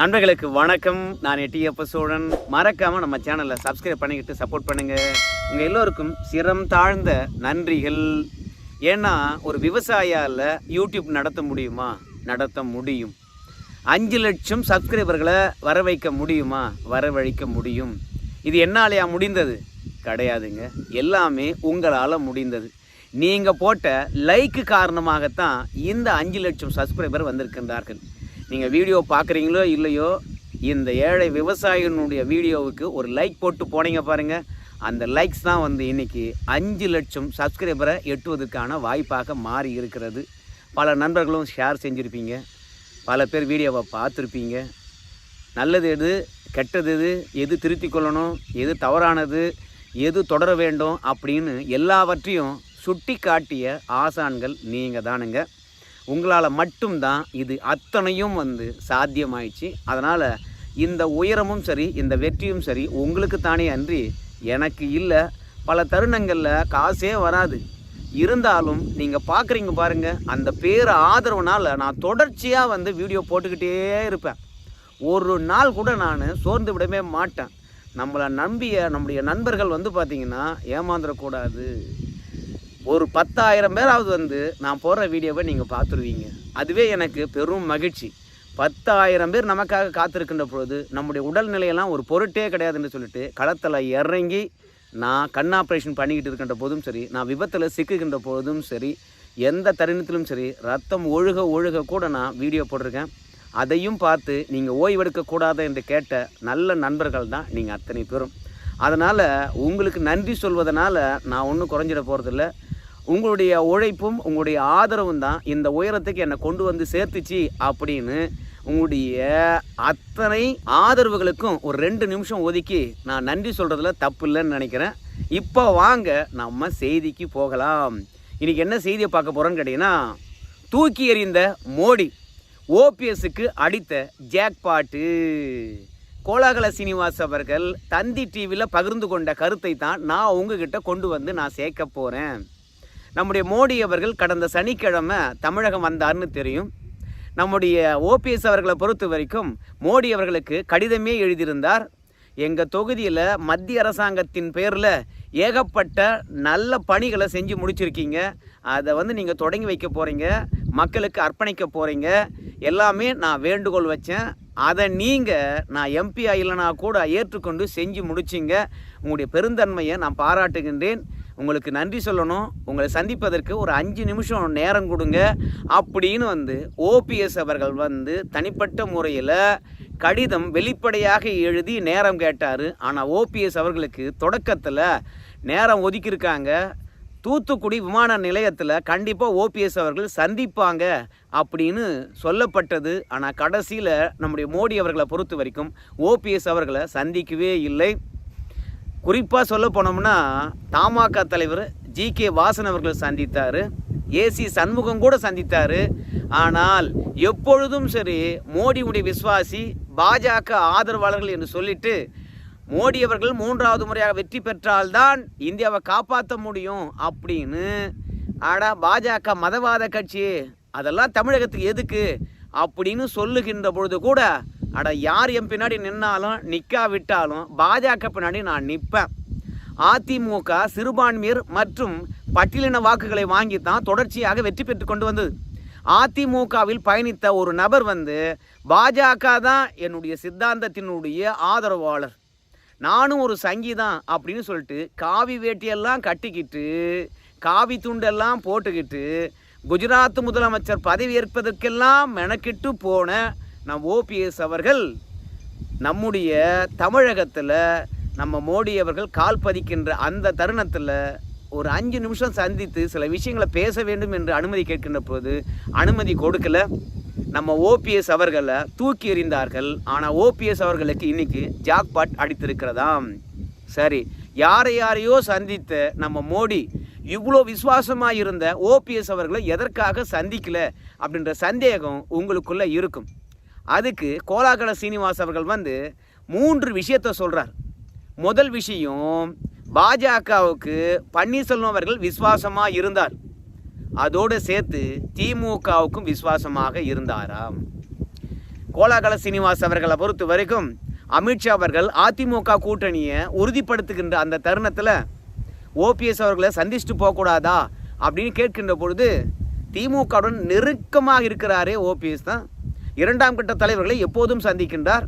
நண்பர்களுக்கு வணக்கம். நான் எட்டியப்ப சோழன். மறக்காமல் நம்ம சேனலை சப்ஸ்கிரைப் பண்ணிக்கிட்டு சப்போர்ட் பண்ணுங்கள் உங்கள் எல்லோருக்கும் சிரம் தாழ்ந்த நன்றிகள். ஏன்னா ஒரு விவசாயால் யூடியூப் நடத்த முடியுமா? நடத்த முடியும். அஞ்சு லட்சம் சப்ஸ்கிரைபர்களை வர வைக்க முடியுமா? வரவழைக்க முடியும். இது என்னாலையா முடிந்தது? கிடையாதுங்க. எல்லாமே உங்களால் முடிந்தது. நீங்கள் போட்ட லைக்கு காரணமாகத்தான் இந்த அஞ்சு லட்சம் சப்ஸ்கிரைபர் வந்திருக்கின்றார்கள். நீங்கள் வீடியோ பார்க்குறீங்களோ இல்லையோ இந்த ஏழை விவசாயினுடைய வீடியோவுக்கு ஒரு லைக் போட்டு போனீங்க பாருங்கள் அந்த லைக்ஸ் தான் வந்து இன்றைக்கி அஞ்சு லட்சம் சப்ஸ்கிரைபரை எட்டுவதற்கான வாய்ப்பாக மாறி இருக்கிறது. பல நண்பர்களும் ஷேர் செஞ்சுருப்பீங்க. பல பேர் வீடியோவை பார்த்துருப்பீங்க. நல்லது எது கெட்டது எது எது திருத்தி கொள்ளணும் எது தவறானது எது தொடர வேண்டும் அப்படின்னு எல்லாவற்றையும் சுட்டி காட்டிய ஆசான்கள் நீங்கள் தானுங்க உங்களால் மட்டும்தான் இது அத்தனையும் வந்து சாத்தியமாயிடுச்சு. அதனால் இந்த உயரமும் சரி இந்த வெற்றியும் சரி உங்களுக்கு தானே அன்றி எனக்கு இல்லை. பல தருணங்களில் காசே வராது. இருந்தாலும் நீங்கள் பார்க்குறீங்க பாருங்கள் அந்த பேர் ஆதரவுனால் நான் தொடர்ச்சியாக வந்து வீடியோ போட்டுக்கிட்டே இருப்பேன். ஒரு நாள் கூட நான் சோர்ந்து விடவே மாட்டேன். நம்மளை நம்பிய நம்முடைய நண்பர்கள் வந்து பார்த்திங்கன்னா ஏமாந்துடக்கூடாது ஒரு பத்தாயிரம் பேராவது வந்து நான் போடுற வீடியோவை நீங்கள் பார்த்துருவீங்க. அதுவே எனக்கு பெரும் மகிழ்ச்சி. பத்தாயிரம் பேர் நமக்காக காத்திருக்கின்ற பொழுது நம்முடைய உடல்நிலையெல்லாம் ஒரு பொருட்டே கிடையாதுன்னு சொல்லிட்டு களத்தில் இறங்கி நான் கண் ஆப்ரேஷன் பண்ணிக்கிட்டு இருக்கின்ற போதும் சரி நான் விபத்தில் சிக்குகின்ற போதும் சரி எந்த தருணத்திலும் சரி ரத்தம் ஒழுக ஒழுக கூட நான் வீடியோ போட்டிருக்கேன். அதையும் பார்த்து நீங்கள் ஓய்வெடுக்கக்கூடாது என்று கேட்ட நல்ல நண்பர்கள் தான் நீங்கள் அத்தனை பேரும். அதனால் உங்களுக்கு நன்றி சொல்வதனால நான் ஒன்றும் குறைஞ்சிட போகிறதில்ல உங்களுடைய உழைப்பும் உங்களுடைய ஆதரவும் தான் இந்த உயரத்துக்கு என்னை கொண்டு வந்து சேர்த்துச்சு அப்படின்னு உங்களுடைய அத்தனை ஆதரவுகளுக்கும் ஒரு ரெண்டு நிமிஷம் ஒதுக்கி நான் நன்றி சொல்கிறதுல தப்பு இல்லைன்னு நினைக்கிறேன். இப்போ வாங்க நம்ம செய்திக்கு போகலாம். இன்றைக்கி என்ன செய்தியை பார்க்க போகிறோன்னு கேட்டிங்கன்னா தூக்கி எறிந்த மோடி ஓபிஎஸ்க்கு அடித்த ஜாக்பாட்டு கோலாகல சீனிவாஸ் அவர்கள் தந்தி டிவியில் பகிர்ந்து கொண்ட கருத்தை தான் நான் உங்ககிட்ட கொண்டு வந்து நான் சேர்க்க போகிறேன் நம்முடைய மோடி அவர்கள் கடந்த சனிக்கிழமை தமிழகம் வந்தார்னு தெரியும். நம்முடைய ஓபிஎஸ் அவர்களை பொறுத்த வரைக்கும் மோடி அவர்களுக்கு கடிதமே எழுதியிருந்தார். எங்கள் தொகுதியில் மத்திய அரசாங்கத்தின் பேரில் ஏகப்பட்ட நல்ல பணிகளை செஞ்சு முடிச்சிருக்கீங்க. அதை வந்து நீங்கள் தொடங்கி வைக்க போகிறீங்க மக்களுக்கு அர்ப்பணிக்க போகிறீங்க எல்லாமே நான் வேண்டுகோள் வச்சேன். அதை நீங்கள் நான் எம்பி இல்லைனா கூட ஏற்றுக்கொண்டு செஞ்சு முடிச்சிங்க. உங்களுடைய பெருந்தன்மையை நான் பாராட்டுகின்றேன். உங்களுக்கு நன்றி சொல்லணும். உங்களை சந்திப்பதற்கு ஒரு அஞ்சு நிமிஷம் நேரம் கொடுங்க. அப்படின்னு வந்து ஓபிஎஸ் அவர்கள் வந்து தனிப்பட்ட முறையில் கடிதம் வெளிப்படையாக எழுதி நேரம் கேட்டார். ஆனால் ஓபிஎஸ் அவர்களுக்கு தொடக்கத்தில் நேரம் ஒதுக்கியிருக்காங்க. தூத்துக்குடி விமான நிலையத்தில் கண்டிப்பாக ஓபிஎஸ் அவர்கள் சந்திப்பாங்க அப்படின்னு சொல்லப்பட்டது. ஆனால் கடைசியில் நம்முடைய மோடி அவர்களை பொறுத்த வரைக்கும் ஓபிஎஸ் அவர்களை சந்திக்கவே இல்லை. குறிப்பாக சொல்ல போனோம்னா தமாக தலைவர் ஜி கே வாசன் அவர்கள் சந்தித்தார். ஏசி சண்முகம் கூட சந்தித்தார். ஆனால் எப்பொழுதும் சரி மோடியுடைய விசுவாசி பாஜக ஆதரவாளர்கள் என்று சொல்லிட்டு மோடி அவர்கள் மூன்றாவது முறையாக வெற்றி பெற்றால்தான் இந்தியாவை காப்பாற்ற முடியும் அப்படின்னு. ஆடா பாஜக மதவாத கட்சி அதெல்லாம் தமிழகத்துக்கு எதுக்கு? அப்படின்னு சொல்லுகின்ற பொழுது கூட அட யார் என் பின்னாடி நின்னாலும் நிற்காவிட்டாலும் பாஜக பின்னாடி நான் நிற்பேன் அதிமுக சிறுபான்மையர் மற்றும் பட்டியலின வாக்குகளை வாங்கி தான் தொடர்ச்சியாக வெற்றி பெற்று கொண்டு வந்தது. அதிமுகவில் பயணித்த ஒரு நபர் வந்து பாஜக தான் என்னுடைய சித்தாந்தத்தினுடைய ஆதரவாளர். நானும் ஒரு சங்கீதான் அப்படின்னு சொல்லிட்டு காவி வேட்டியெல்லாம் கட்டிக்கிட்டு காவி துண்டெல்லாம் போட்டுக்கிட்டு குஜராத் முதலமைச்சர் பதவி ஏற்பதற்கெல்லாம் மெனக்கிட்டு போன நம் ஓபிஎஸ் அவர்கள் நம்முடைய தமிழகத்தில் நம்ம மோடி அவர்கள் கால் பதிக்கின்ற அந்த தருணத்தில் ஒரு அஞ்சு நிமிஷம் சந்தித்து சில விஷயங்களை பேச வேண்டும் என்று அனுமதி கேட்கின்ற போது அனுமதி கொடுக்கல. நம்ம ஓபிஎஸ் அவர்களை தூக்கி எறிந்தார்கள். ஆனால் ஓபிஎஸ் அவர்களுக்கு இன்னைக்கு ஜாக்பாட் அடித்திருக்கிறதாம். சரி யாரை யாரையோ சந்தித்த நம்ம மோடி இவ்வளோ விசுவாசமாக இருந்த ஓபிஎஸ் அவர்களை எதற்காக சந்திக்கல அப்படின்ற சந்தேகம் உங்களுக்குள்ளே இருக்கும். அதுக்கு கோலாகல சீனிவாஸ் அவர்கள் வந்து மூன்று விஷயத்தை சொல்கிறார் முதல் விஷயம் பாஜகவுக்கு பன்னீர்செல்வம் அவர்கள் விசுவாசமாக இருந்தார். அதோடு சேர்த்து திமுகவுக்கும் விசுவாசமாக இருந்தாராம். கோலாகல சீனிவாஸ் அவர்களை பொறுத்த வரைக்கும் அமித்ஷா அவர்கள் அதிமுக கூட்டணியை உறுதிப்படுத்துகின்ற அந்த தருணத்தில் ஓபிஎஸ் அவர்களை சந்திச்சுட்டு போகக்கூடாதா அப்படின்னு கேட்கின்ற பொழுது திமுகவுடன் நெருக்கமாக இருக்கிறாரே ஓபிஎஸ் தான். இரண்டாம் கட்ட தலைவர்களை எப்போதும் சந்திக்கின்றார்.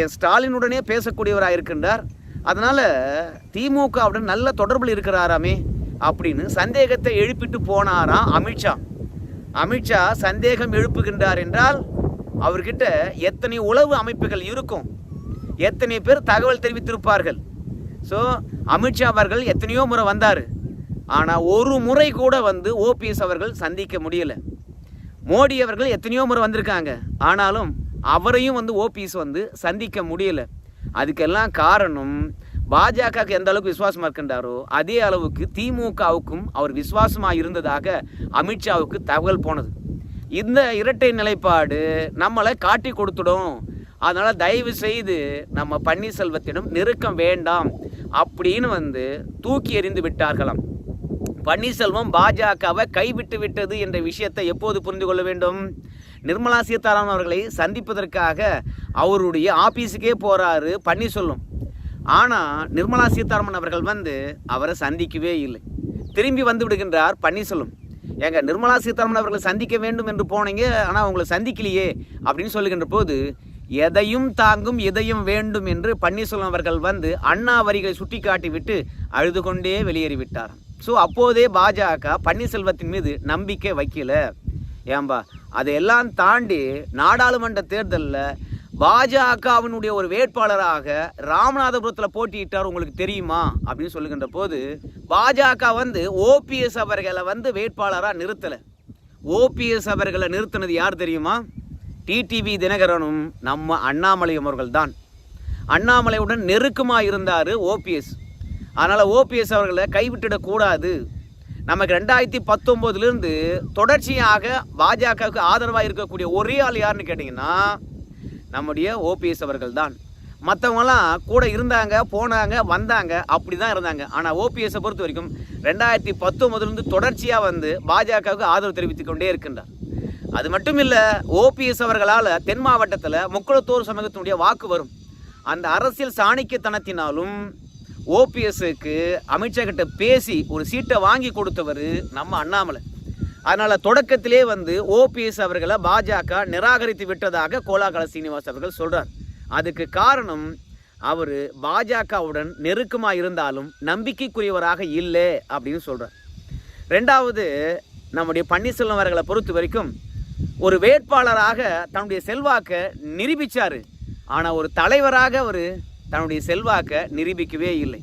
என் ஸ்டாலினுடனே பேசக்கூடியவராக இருக்கின்றார். அதனால் திமுகவுடன் நல்ல தொடர்பில் இருக்கிறாராமே அப்படின்னு சந்தேகத்தை எழுப்பிட்டு போனாராம் அமித்ஷா அமித்ஷா சந்தேகம் எழுப்புகின்றார் என்றால் அவர்கிட்ட எத்தனை உளவு அமைப்புகள் இருக்கும். எத்தனை பேர் தகவல் தெரிவித்திருப்பார்கள். ஸோ அமித்ஷா அவர்கள் எத்தனையோ முறை வந்தார். ஆனால் ஒரு முறை கூட வந்து ஓபிஎஸ் அவர்கள் சந்திக்க முடியலை. மோடி அவர்கள் எத்தனையோ முறை வந்திருக்காங்க. ஆனாலும் அவரையும் வந்து ஓபிஎஸ் வந்து சந்திக்க முடியல. அதுக்கெல்லாம் காரணம் பாஜகவுக்கு எந்த அளவுக்கு விசுவாசமாக இருக்கின்றாரோ அதே அளவுக்கு திமுகவுக்கும் அவர் விசுவாசமாக இருந்ததாக அமித்ஷாவுக்கு தகவல் போனது. இந்த இரட்டை நிலைப்பாடு நம்மளை காட்டி கொடுத்துடும். அதனால் தயவு செய்து நம்ம பன்னீர்செல்வத்திடம் நெருக்கம் வேண்டாம் அப்படின்னு வந்து தூக்கி எறிந்து விட்டார்களாம். பன்னீர்செல்வம் பாஜகவை கைவிட்டு விட்டது என்ற விஷயத்தை எப்போது புரிந்து கொள்ள வேண்டும்? நிர்மலா சீதாராமன் அவர்களை சந்திப்பதற்காக அவருடைய ஆபீஸுக்கே போறாரு பன்னீர்செல்வம். ஆனால் நிர்மலா சீதாராமன் அவர்கள் வந்து அவரை சந்திக்கவே இல்லை. திரும்பி வந்து விடுகின்றார் பன்னீர்செல்வம். ஏங்க நிர்மலா சீதாராமன் அவர்களை சந்திக்க வேண்டும் என்று போனீங்க ஆனால் உங்களை சந்திக்கலையே அப்படின்னு சொல்லுகின்ற போது எதையும் தாங்கும் எதையும் வேண்டும் என்று பன்னீர்செல்வம் அவர்கள் வந்து அண்ணா வரிகளை சுட்டிக்காட்டிவிட்டு அழுது கொண்டே வெளியேறிவிட்டார் ஸோ அப்போதே பாஜக பன்னீர்செல்வத்தின் மீது நம்பிக்கை வைக்கல. ஏம்பா அதையெல்லாம் தாண்டி நாடாளுமன்ற தேர்தலில் பாஜகவினுடைய ஒரு வேட்பாளராக ராமநாதபுரத்தில் போட்டியிட்டார் உங்களுக்கு தெரியுமா? அப்படின்னு சொல்லுகின்ற போது பாஜக வந்து ஓபிஎஸ் அவர்களை வந்து வேட்பாளராக நிறுத்தலை. ஓபிஎஸ் அவர்களை நிறுத்தினது யார் தெரியுமா? டிடிவி தினகரனும் நம்ம அண்ணாமலை அவர்கள் தான் அண்ணாமலையுடன் நெருக்கமாக இருந்தார் ஓபிஎஸ். அதனால் ஓபிஎஸ் அவர்களை கைவிட்டுடக்கூடாது. நமக்கு ரெண்டாயிரத்தி பத்தொம்போதுலேருந்து தொடர்ச்சியாக பாஜகவுக்கு ஆதரவாக இருக்கக்கூடிய ஒரே ஆள் யாருன்னு கேட்டிங்கன்னா நம்முடைய ஓபிஎஸ் அவர்கள் தான் மற்றவங்களாம் கூட இருந்தாங்க போனாங்க வந்தாங்க அப்படி தான் இருந்தாங்க ஆனால் ஓபிஎஸை பொறுத்த வரைக்கும் ரெண்டாயிரத்தி பத்தொம்போதுலேருந்து தொடர்ச்சியாக வந்து பாஜகவுக்கு ஆதரவு தெரிவித்து கொண்டே இருக்கின்றார். அது மட்டும் இல்லை ஓபிஎஸ் அவர்களால் தென் மாவட்டத்தில் முக்குளத்தோர் சமூகத்தினுடைய வாக்கு வரும். அந்த அரசியல் சாணிக்கத்தனத்தினாலும் ஓபிஎஸ்க்கு அமித்ஷா கிட்ட பேசி ஒரு சீட்டை வாங்கி கொடுத்தவர் நம்ம அண்ணாமலை. அதனால் தொடக்கத்திலே வந்து ஓபிஎஸ் அவர்களை பாஜக நிராகரித்து விட்டதாக கோலாகல சீனிவாஸ் அவர்கள் சொல்கிறார் அதுக்கு காரணம் அவர் பாஜகவுடன் நெருக்கமாக இருந்தாலும் நம்பிக்கைக்குரியவராக இல்லை அப்படின்னு சொல்கிறார் ரெண்டாவது நம்முடைய பன்னீர்செல்வம் அவர்களை பொறுத்த வரைக்கும் ஒரு வேட்பாளராக தன்னுடைய செல்வாக்கை நிரூபித்தார் ஆனால் ஒரு தலைவராக அவர் தன்னுடைய செல்வாக்கை நிரூபிக்கவே இல்லை.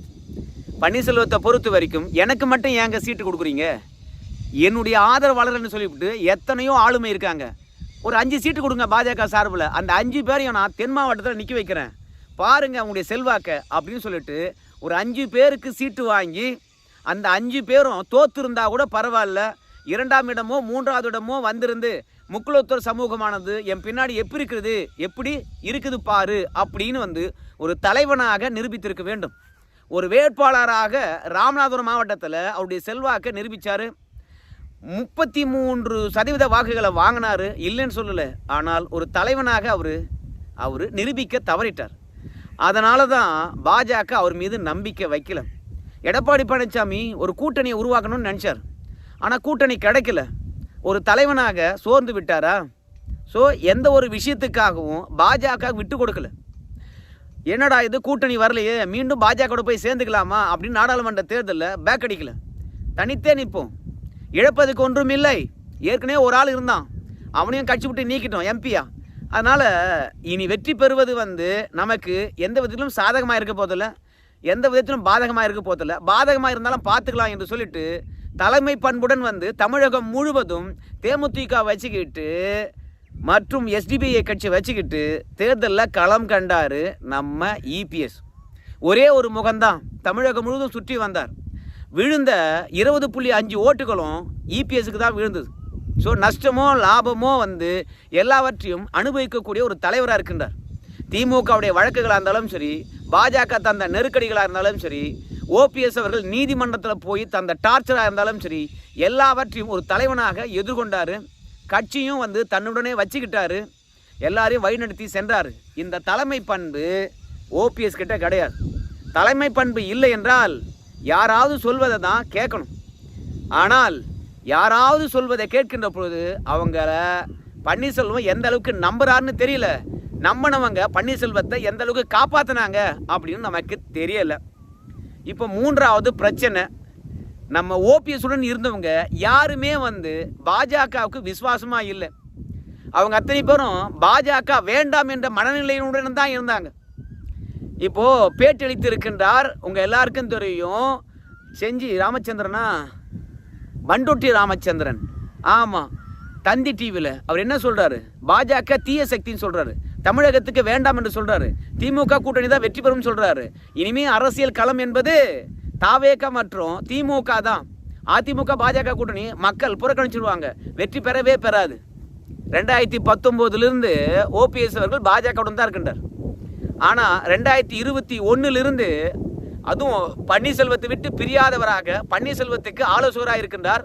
பன்னீர்செல்வத்தை பொறுத்த வரைக்கும் எனக்கு மட்டும் ஏங்க சீட்டு கொடுக்குறீங்க? என்னுடைய ஆதரவாளர்னு சொல்லிவிட்டு எத்தனையோ ஆளுமை இருக்காங்க. ஒரு அஞ்சு சீட்டு கொடுங்க பாஜக சார்பில். அந்த அஞ்சு பேரையும் நான் தென் மாவட்டத்தில் நிற்க வைக்கிறேன். பாருங்கள் அவங்களுடைய செல்வாக்கை அப்படின்னு சொல்லிட்டு ஒரு அஞ்சு பேருக்கு சீட்டு வாங்கி அந்த அஞ்சு பேரும் தோத்துருந்தா கூட பரவாயில்ல. இரண்டாம் இடமோ மூன்றாவது இடமோ வந்திருந்து முக்குலத்தோர் சமூகமானது என் பின்னாடி எப்படி இருக்குது? எப்படி இருக்குது பாரு அப்படின்னு வந்து ஒரு தலைவனாக நிரூபித்திருக்க வேண்டும். ஒரு வேட்பாளராக ராமநாதபுரம் மாவட்டத்தில் அவருடைய செல்வாக்கை நிரூபித்தார் முப்பத்தி மூன்று சதவீத வாக்குகளை வாங்கினார். இல்லைன்னு சொல்லலை. ஆனால் ஒரு தலைவனாக அவர் அவர் நிரூபிக்க தவறிட்டார். அதனால தான் பாஜக அவர் மீது நம்பிக்கை வைக்கல. எடப்பாடி பழனிசாமி ஒரு கூட்டணியை உருவாக்கணும்னு நினச்சார். ஆனால் கூட்டணி கிடைக்கல. ஒரு தலைவனாக சோர்ந்து விட்டாரா? ஸோ எந்த ஒரு விஷயத்துக்காகவும் பாஜக விட்டு கொடுக்கல. என்னடா இது கூட்டணி வரலையே மீண்டும் பாஜக போய் சேர்ந்துக்கலாமா அப்படின்னு நாடாளுமன்ற தேர்தலில் பேக் அடிக்கல. தனித்தே நிற்போம். இழப்பதுக்கு ஒன்றும் இல்லை. ஏற்கனவே ஒரு ஆள் இருந்தான். அவனையும் கட்சி விட்டு நீக்கிட்டோம் எம்பியா அதனால் இனி வெற்றி பெறுவது வந்து நமக்கு எந்த விதத்திலும் சாதகமாக இருக்க போதில்லை எந்த விதத்திலும் பாதகமாக இருக்க போதில்லை பாதகமாக இருந்தாலும் பார்த்துக்கலாம் என்று சொல்லிட்டு தலைமை பண்புடன் வந்து தமிழகம் முழுவதும் தேமுதிக வச்சுக்கிட்டு மற்றும் எஸ்டிபிஐ கட்சி வச்சுக்கிட்டு தேர்தலில் களம் கண்டார் நம்ம இபிஎஸ் ஒரே ஒரு முகம்தான். தமிழகம் முழுவதும் சுற்றி வந்தார். விழுந்த இருபது புள்ளி அஞ்சு ஓட்டுகளும் இபிஎஸ்க்கு தான் விழுந்தது. ஸோ நஷ்டமோ லாபமோ வந்து எல்லாவற்றையும் அனுபவிக்கக்கூடிய ஒரு தலைவராக இருக்கின்றார். திமுகவுடைய வழக்குகளாக இருந்தாலும் சரி பாஜக தந்த நெருக்கடிகளாக இருந்தாலும் சரி ஓபிஎஸ் அவர்கள் நீதிமன்றத்தில் போய் தந்த டார்ச்சராக இருந்தாலும் சரி எல்லாவற்றையும் ஒரு தலைவனாக எதிர்கொண்டார். கட்சியும் வந்து தன்னுடனே வச்சுக்கிட்டாரு. எல்லாரையும் வழிநடத்தி சென்றார். இந்த தலைமை பண்பு ஓபிஎஸ் கிட்ட கிடையாது. தலைமை பண்பு இல்லை என்றால் யாராவது சொல்வதை தான் கேட்கணும். ஆனால் யாராவது சொல்வதை கேட்கின்ற பொழுது அவங்கள பன்னீர்செல்வம் எந்த அளவுக்கு நம்புறாருன்னு தெரியல. நம்மனவங்க பன்னீர்செல்வத்தை எந்த அளவுக்கு காப்பாற்றினாங்க அப்படின்னு நமக்கு தெரியலை. இப்போ மூன்றாவது பிரச்சனை நம்ம ஓபிஎஸ்ஸுடன் இருந்தவங்க யாருமே வந்து பாஜகவுக்கு விசுவாசமாக இல்லை. அவங்க அத்தனை பேரும் பாஜக வேண்டாம் என்ற மனநிலையுடன் தான் இருந்தாங்க. இப்போ பேட்டி இருக்கின்றார் உங்கள் எல்லாருக்கும் தெரியும் செஞ்சி ராமச்சந்திரனா? வண்டொட்டி ராமச்சந்திரன். ஆமாம் தந்தி டிவியில் அவர் என்ன சொல்கிறாரு பாஜக தீய சக்தின்னு சொல்கிறாரு தமிழகத்துக்கு வேண்டாம் என்று சொல்கிறாரு திமுக கூட்டணி தான் வெற்றி பெறும் சொல்கிறாரு இனிமே அரசியல் களம் என்பது தாவேக மற்றும் திமுக தான். அதிமுக பாஜக கூட்டணி மக்கள் புறக்கணிச்சிருவாங்க. வெற்றி பெறவே பெறாது. ரெண்டாயிரத்தி பத்தொம்போதுலேருந்து ஓபிஎஸ் அவர்கள் பாஜகவுடன் தான் இருக்கின்றார். ஆனால் ரெண்டாயிரத்தி இருபத்தி ஒன்றுலிருந்து அதுவும் பன்னீர்செல்வத்தை விட்டு பிரியாதவராக பன்னீர்செல்வத்துக்கு ஆலோசகராக இருக்கின்றார்.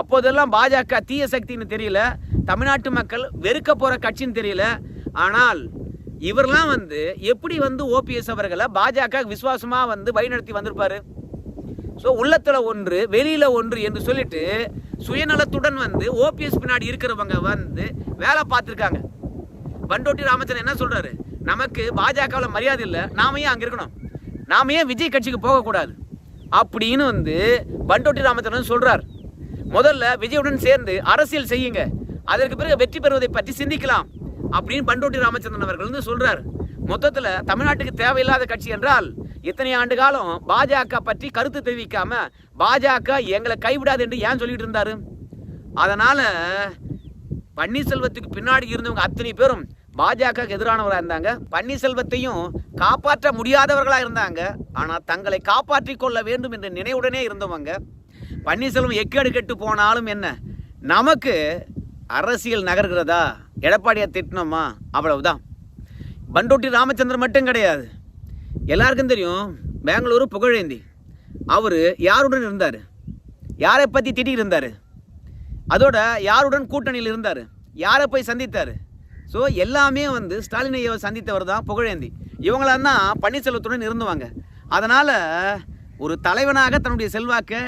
அப்போதெல்லாம் பாஜக தீய சக்தின்னு தெரியல. தமிழ்நாட்டு மக்கள் வெறுக்க போகிற கட்சின்னு தெரியல. ஆனால் இவர்லாம் வந்து எப்படி வந்து ஓபிஎஸ் அவர்களை பாஜக விசுவாசமாக வந்து வழிநடத்தி வந்திருப்பாரு? ஸோ உள்ளத்தில் ஒன்று வெளியில் ஒன்று என்று சொல்லிட்டு சுயநலத்துடன் வந்து ஓபிஎஸ் பின்னாடி இருக்கிறவங்க வந்து வேலை பார்த்துருக்காங்க. பண்டோட்டி ராமச்சந்திரன் என்ன சொல்கிறாரு நமக்கு பாஜகவில் மரியாதை இல்லை நாம ஏன் அங்கே இருக்கணும்? நாம ஏன் விஜய் கட்சிக்கு போகக்கூடாது அப்படின்னு வந்து பண்டோட்டி ராமச்சந்திரன் சொல்கிறார் முதல்ல விஜயுடன் சேர்ந்து அரசியல் செய்யுங்க. அதற்கு பிறகு வெற்றி பெறுவதை பற்றி சிந்திக்கலாம். அப்படின்னு பண்டோட்டி ராமச்சந்திரன் அவர்கள் வந்து சொல்றார். மொத்தத்தில் தமிழ்நாட்டுக்கு தேவையில்லாத கட்சி என்றால் இத்தனை ஆண்டு காலம் பாஜக பற்றி கருத்து தெரிவிக்காம பாஜக எங்களை கைவிடாது என்று ஏன் சொல்லிட்டு இருந்தாரு? அதனால பன்னீர்செல்வத்துக்கு பின்னாடி இருந்தவங்க அத்தனை பேரும் பாஜக எதிரானவராக இருந்தாங்க. பன்னீர்செல்வத்தையும் காப்பாற்ற முடியாதவர்களாக இருந்தாங்க. ஆனால் தங்களை காப்பாற்றி கொள்ள வேண்டும் என்ற நினைவுடனே இருந்தவங்க. பன்னீர்செல்வம் எக்கேடு கெட்டு போனாலும் என்ன? நமக்கு அரசியல் நகர்கிறதா? எடப்பாடியை திட்டினோமா அவ்வளவுதான். பண்டோட்டி ராமச்சந்திரன் மட்டும் கிடையாது. எல்லாருக்கும் தெரியும் பெங்களூரு புகழேந்தி. அவர் யாருடன் இருந்தார்? யாரை பற்றி திட்டிகிட்டு இருந்தார்? அதோட யாருடன் கூட்டணியில் இருந்தார்? யாரை போய் சந்தித்தார்? ஸோ எல்லாமே வந்து ஸ்டாலினை சந்தித்தவர் தான் புகழேந்தி. இவங்களாம் தான் பன்னீர்செல்வத்துடன் இருந்துவாங்க. அதனால் ஒரு தலைவனாக தன்னுடைய செல்வாக்கை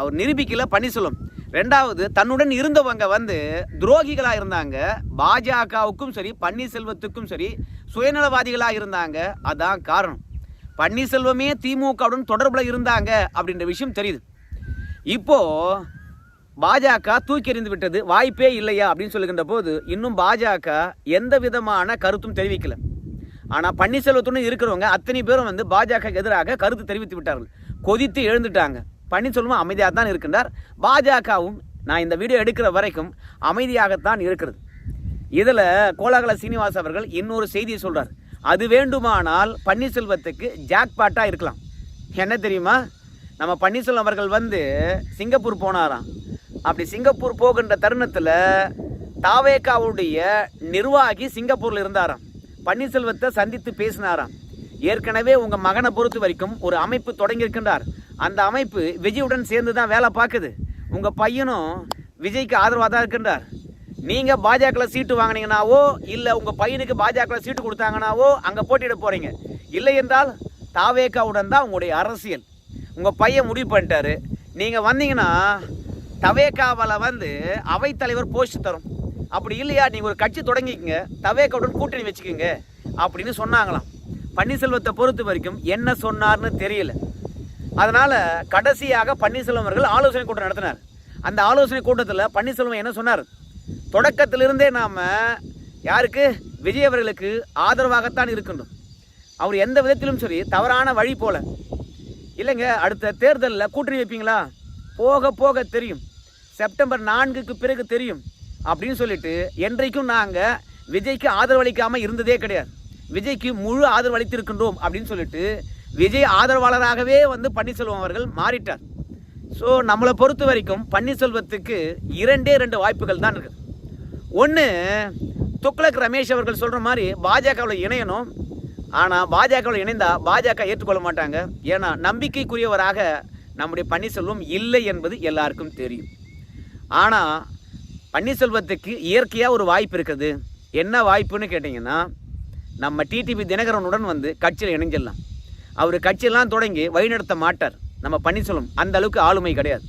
அவர் நிரூபிக்கல பன்னீர்செல்வம். ரெண்டாவது தன்னுடன் இருந்தவங்க வந்து துரோகிகளாக இருந்தாங்க. பாஜகவுக்கும் சரி பன்னீர்செல்வத்துக்கும் சரி சுயநலவாதிகளாக இருந்தாங்க. அதான் காரணம். பன்னீர்செல்வமே திமுகவுடன் தொடர்பில் இருந்தாங்க அப்படின்ற விஷயம் தெரியுது. இப்போ பாஜக தூக்கி எறிந்து விட்டது. வாய்ப்பே இல்லையா அப்படின்னு சொல்லுகின்ற போது இன்னும் பாஜக எந்த விதமான கருத்தும் தெரிவிக்கல. ஆனால் பன்னீர்செல்வத்துடன் இருக்கிறவங்க அத்தனை பேரும் வந்து பாஜக எதிராக கருத்து தெரிவித்து விட்டார்கள். கொதித்து எழுந்துட்டாங்க. பன்னீர்செல்வம் அமைதியாக தான் இருக்கின்றார். பாஜகவும் நான் இந்த வீடியோ எடுக்கிற வரைக்கும் அமைதியாகத்தான் இருக்கிறது. இதில் கோலாகல சீனிவாஸ் அவர்கள் இன்னொரு செய்தியை சொல்கிறார் அது வேண்டுமானால் பன்னீர்செல்வத்துக்கு ஜாக்பாட்டாக இருக்கலாம். என்ன தெரியுமா? நம்ம பன்னீர்செல்வம் அவர்கள் வந்து சிங்கப்பூர் போனாராம். அப்படி சிங்கப்பூர் போகின்ற தருணத்தில் தாவேகாவுடைய நிர்வாகி சிங்கப்பூரில் இருந்தாராம். பன்னீர்செல்வத்தை சந்தித்து பேசினாராம். ஏற்கனவே உங்கள் மகனை பொறுத்த வரைக்கும் ஒரு அமைப்பு தொடங்கியிருக்கின்றார். அந்த அமைப்பு விஜயுடன் சேர்ந்து தான் வேலை பார்க்குது. உங்கள் பையனும் விஜய்க்கு ஆதரவாக தான் இருக்கின்றார். நீங்கள் பாஜகவில் சீட்டு வாங்கினீங்கனாவோ இல்லை உங்கள் பையனுக்கு பாஜகவில் சீட்டு கொடுத்தாங்கனாவோ அங்கே போட்டியிட போகிறீங்க இல்லை என்றால் தாவேக்காவுடன் தான் உங்களுடைய அரசியல். உங்கள் பையன் முடிவு பண்ணிட்டாரு. நீங்கள் வந்தீங்கன்னா தவேகாவில் வந்து அவைத்தலைவர் போஸ்ட் தரும். அப்படி இல்லையா? நீங்கள் ஒரு கட்சி தொடங்கிக்கங்க. தவேகாவுடன் கூட்டணி வச்சுக்கோங்க. அப்படின்னு சொன்னாங்களாம். பன்னீர்செல்வத்தை பொறுத்த வரைக்கும் என்ன சொன்னார்னு தெரியல. அதனால் கடைசியாக பன்னீர்செல்வம் அவர்கள் ஆலோசனை கூட்டம் நடத்தினார். அந்த ஆலோசனை கூட்டத்தில் பன்னீர்செல்வம் என்ன சொன்னார்? தொடக்கத்திலிருந்தே நாம் யாருக்கு? விஜய் அவர்களுக்கு ஆதரவாகத்தான் இருக்கின்றோம் அவர் எந்த விதத்திலும் சரி தவறான வழி போல. இல்லைங்க அடுத்த தேர்தலில் கூட்டணி வைப்பீங்களா? போக போக தெரியும். செப்டம்பர் நான்குக்கு பிறகு தெரியும் அப்படின்னு சொல்லிட்டு என்றைக்கும் நாங்கள் விஜய்க்கு ஆதரவளிக்காமல் இருந்ததே கிடையாது. விஜய்க்கு முழு ஆதரவு அளித்திருக்கின்றோம் அப்படின்னு சொல்லிட்டு விஜய் ஆதரவாளராகவே வந்து பன்னீர்செல்வம் அவர்கள் மாறிட்டார். ஸோ நம்மளை பொறுத்த வரைக்கும் பன்னீர்செல்வத்துக்கு இரண்டே ரெண்டு வாய்ப்புகள் தான் இருக்குது. ஒன்று துக்ளக் ரமேஷ் அவர்கள் சொல்கிற மாதிரி பாஜகவில் இணையணும். ஆனால் பாஜகவில் இணைந்தால் பாஜக ஏற்றுக்கொள்ள மாட்டாங்க. ஏன்னா நம்பிக்கைக்குரியவராக நம்முடைய பன்னீர்செல்வம் இல்லை என்பது எல்லாருக்கும் தெரியும். ஆனால் பன்னீர்செல்வத்துக்கு இயற்கையாக ஒரு வாய்ப்பு இருக்குது. என்ன வாய்ப்புன்னு கேட்டிங்கன்னா நம்ம டிடிபி தினகரனுடன் வந்து கட்சியில் இணைஞ்சிடலாம். அவர் கட்சியெல்லாம் தொடங்கி வழிநடத்த மாட்டார். நம்ம பன்னீர்செல்வம் அந்த அளவுக்கு ஆளுமை கிடையாது.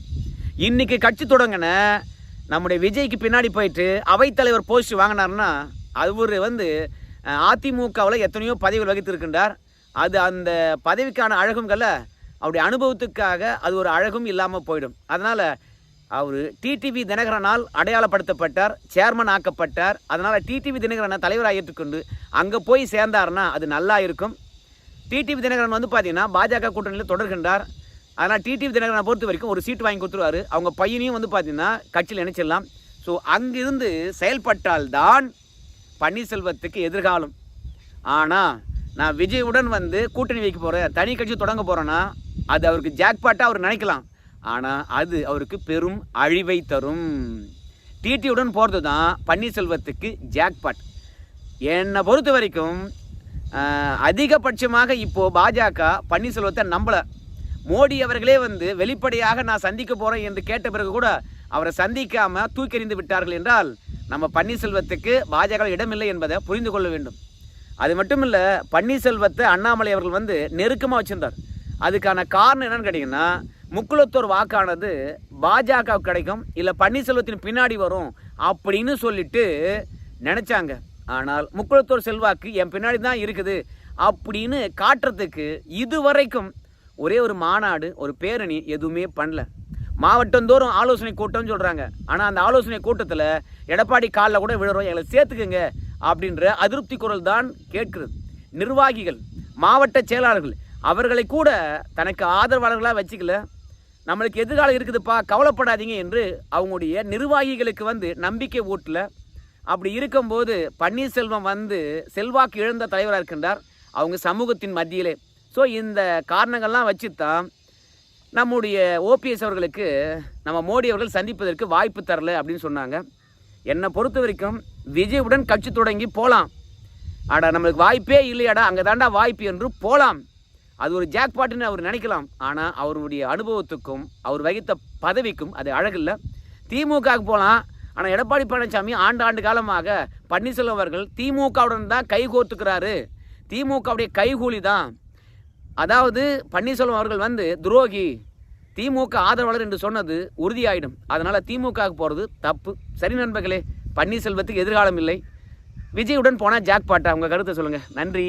இன்னைக்கு கட்சி தொடங்கின நம்முடைய விஜய்க்கு பின்னாடி போயிட்டு அவைத்தலைவர் போஸ்ட் வாங்கினார்னா அவர் வந்து அதிமுகவில் எத்தனையோ பதவிகள் வகித்திருக்கின்றார். அது அந்த பதவிக்கான அழகுங்கள அவருடைய அனுபவத்துக்காக அது ஒரு அழகும் இல்லாமல் போயிடும். அதனால் அவர் டிடிவி தினகரனால் அடையாளப்படுத்தப்பட்டார் சேர்மன் ஆக்கப்பட்டார். அதனால் டிடிவி தினகரனை தலைவராக ஏற்றுக்கொண்டு அங்கே போய் சேர்ந்தாருன்னா அது நல்லா இருக்கும். டிடிவி தினகரன் வந்து பார்த்தீங்கன்னா பாஜக கூட்டணியில் தொடர்கின்றார். அதனால் டிடிவி தினகரனை பொறுத்த வரைக்கும் ஒரு சீட் வாங்கி கொடுத்துருவாரு. அவங்க பையனையும் வந்து பார்த்தீங்கன்னா கட்சியில் இணைச்சிடலாம். ஸோ அங்கிருந்து செயல்பட்டால்தான் பன்னீர்செல்வத்துக்கு எதிர்காலம். ஆனால் நான் விஜயுடன் வந்து கூட்டணி வைக்க போகிறேன் தனி கட்சி தொடங்க போகிறேன்னா அது அவருக்கு ஜாக்பாட்டாக அவர் நினைக்கலாம். ஆனால் அது அவருக்கு பெரும் அழிவை தரும். டிடியுடன் போகிறது தான் பன்னீர்செல்வத்துக்கு ஜாக்பாட் என்னை பொறுத்த வரைக்கும் அதிகபட்சமாக இப்போது பாஜக பன்னீர்செல்வத்தை நம்பலை. மோடி அவர்களே வந்து வெளிப்படையாக நான் சந்திக்க போகிறேன் என்று கேட்ட பிறகு கூட அவரை சந்திக்காமல் தூக்கெறிந்து விட்டார்கள் என்றால் நம்ம பன்னீர்செல்வத்துக்கு பாஜக இடமில்லை என்பதை புரிந்து கொள்ள வேண்டும். அது மட்டும் இல்லை பன்னீர்செல்வத்தை அண்ணாமலை அவர்கள் வந்து நெருக்கமாக வச்சிருந்தார். அதுக்கான காரணம் என்னன்னு கேட்டிங்கன்னா முக்குளத்தோர் வாக்கானது பாஜக கிடைக்கும் இல்லை பன்னீர்செல்வத்தின் பின்னாடி வரும் அப்படின்னு சொல்லிட்டு நினச்சாங்க. ஆனால் முக்குளத்தோர் செல்வாக்கு என் பின்னாடி தான் இருக்குது அப்படின்னு காட்டுறதுக்கு இதுவரைக்கும் ஒரே ஒரு மாநாடு ஒரு பேரணி எதுவுமே பண்ணல. மாவட்டந்தோறும் ஆலோசனை கூட்டம்னு சொல்கிறாங்க ஆனால் அந்த ஆலோசனை கூட்டத்தில் எடப்பாடி காலில் கூட விழுறோம் எங்களை சேர்த்துக்குங்க அப்படின்ற அதிருப்தி குரல் தான் கேட்கிறது. நிர்வாகிகள் மாவட்ட செயலாளர்கள் அவர்களை கூட தனக்கு ஆதரவாளர்களாக வச்சுக்கல. நம்மளுக்கு எதிர்காலம் இருக்குதுப்பா கவலைப்படாதீங்க என்று அவங்களுடைய நிர்வாகிகளுக்கு வந்து நம்பிக்கை ஓட்டில் அப்படி இருக்கும்போது பன்னீர்செல்வம் வந்து செல்வாக்கு இழந்த தலைவராக இருக்கின்றார் அவங்க சமூகத்தின் மத்தியிலே. ஸோ இந்த காரணங்கள்லாம் வச்சு தான் நம்முடைய ஓபிஎஸ் அவர்களுக்கு நம்ம மோடி அவர்கள் சந்திப்பதற்கு வாய்ப்பு தரல அப்படின்னு சொன்னாங்க. என்னை பொறுத்த வரைக்கும் விஜயுடன் கட்சி தொடங்கி போகலாம் அடா நம்மளுக்கு வாய்ப்பே இல்லையாடா அங்கே தாண்டா வாய்ப்பு என்று போகலாம் அது ஒரு ஜாக்பாட்டுன்னு அவர் நினைக்கலாம். ஆனால் அவருடைய அனுபவத்துக்கும் அவர் வகித்த பதவிக்கும் அது அழகில்லை. திமுகவுக்கு போகலாம் ஆனால் எடப்பாடி பழனிசாமி ஆண்டு ஆண்டு காலமாக பன்னீர்செல்வம் அவர்கள் திமுகவுடன் தான் கைகோர்த்துக்கிறாரு திமுகவுடைய கைகூலி தான். அதாவது பன்னீர்செல்வம் அவர்கள் வந்து துரோகி. திமுக ஆதரவாளர் என்று சொன்னது உறுதியாயிடும். அதனால் திமுகவுக்கு போகிறது தப்பு. சரி நண்பர்களே பன்னீர்செல்வத்துக்கு எதிர்காலம் இல்லை. விஜயுடன் போனால் ஜாக் பாட்டா உங்கள் கருத்தை சொல்லுங்கள் நன்றி.